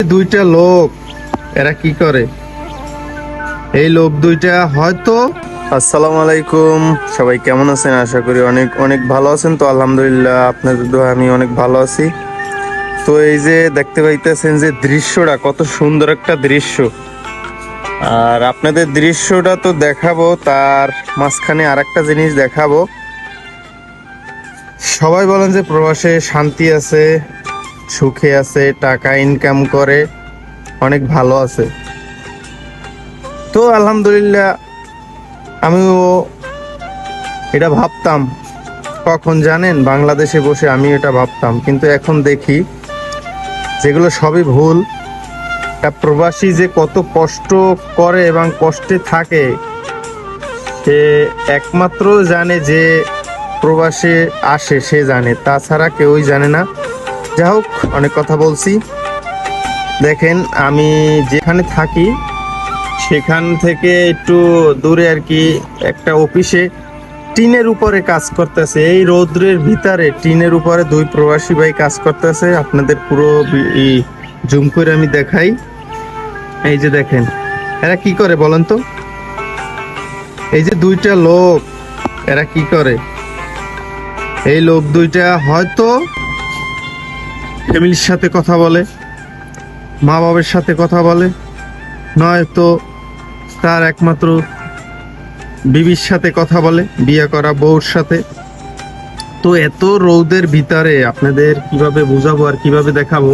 দুইটা লোক, এরা কি করে? এই লোক দুইটা হয়তো আসসালামু আলাইকুম, সবাই কেমন আছেন? আশা করি অনেক অনেক ভালো আছেন। তো আলহামদুলিল্লাহ, আপনাদের দোয়া আমি অনেক ভালো আছি। তো এই যে দেখতে পাইতেছেন যে দৃশ্যটা, কত সুন্দর একটা দৃশ্য। আর আপনাদের দৃশ্যটা তো দেখাবো, তার মাঝখানে আর একটা জিনিস দেখাবো। সবাই বলেন যে প্রবাসে শান্তি আছে সুখে আছে, টাকা ইনকাম করে, অনেক ভালো আছে। তো আলহামদুলিল্লাহ, আমিও এটা ভাবতাম। কখন জানেন, বাংলাদেশে বসে আমি এটা ভাবতাম। কিন্তু এখন দেখি, যেগুলো সবই ভুল, একটা প্রবাসী যে কত কষ্ট করে এবং কষ্টে থাকে, সে একমাত্র জানে যে প্রবাসে আসে, সে জানে। তাছাড়া কেউই জানে না যা হোক, অনেক কথা বলছি। দেখেন, আমি যেখানে থাকি, সেখান থেকে একটু দূরে আর কি, একটা অফিসে টিনের উপরে কাজ করতেছে। এই রৌদ্রের ভিতরে টিনের উপরে দুই প্রবাসী ভাই কাজ করতেছে। আপনাদের পুরো জুম করে আমি দেখাই। এই যে দেখেন, এরা কি করে বলেন তো? এই যে দুইটা লোক, এরা কি করে? এই লোক দুইটা হয়তো ফ্যামিলির সাথে কথা বলে মা বাবার সাথে কথা বলে, নয়তো তার একমাত্র বিবির সাথে কথা বলে, বিয়ে করা বউর সাথে। তো এত রৌদের ভিতরে আপনাদের কীভাবে বুঝাবো আর কীভাবে দেখাবো?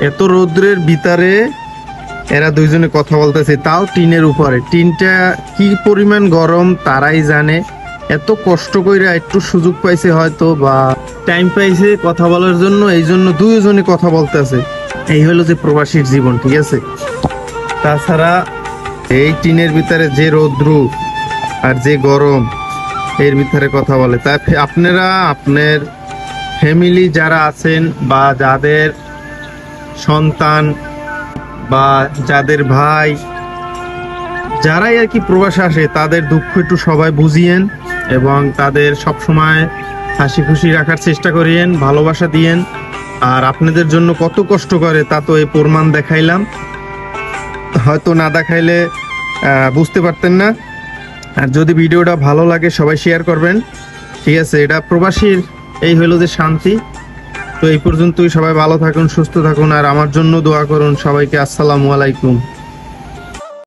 এত রৌদ্রের ভিতরে এরা দুইজনে কথা বলতেছে, তাও টিনের উপরে। টিনটা কি পরিমাণ গরম তারাই জানে। এত কষ্ট কইরা একটু সুযোগ পাইছে হয়তো বা টাইম পাইছে কথা বলার জন্য, এই জন্য দুইজনে কথা বলতেছে। এই হলো যে প্রবাসীর জীবন, ঠিক আছে? তাছাড়া এই টিনের ভিতরে যে রৌদ্র আর যে গরম, এর ভিতরে কথা বলে। ফে- আপনারা, আপনার ফ্যামিলি যারা আছেন বা যাদের সন্তান বা যাদের ভাই, যারাই আর কি প্রবাসে আসে, তাদের দুঃখ একটু সবাই বুঝিয়েন। এবং তাদের সব সময় হাসি খুশি রাখার চেষ্টা করিয়েন, ভালোবাসা দিয়েন। আর আপনাদের জন্য কত কষ্ট করে তা তো এই প্রমাণ দেখাইলাম। হয়তো না দেখাইলে বুঝতে পারতেন না। আর যদি ভিডিওটা ভালো লাগে, সবাই শেয়ার করবেন। ঠিক আছে, এটা প্রবাসীর, এই হলো যে শান্তি। তো এই পর্যন্তই সবাই ভালো থাকুন, সুস্থ থাকুন, আর আমার জন্য দোয়া করুন সবাইকে। আসসালামু আলাইকুম।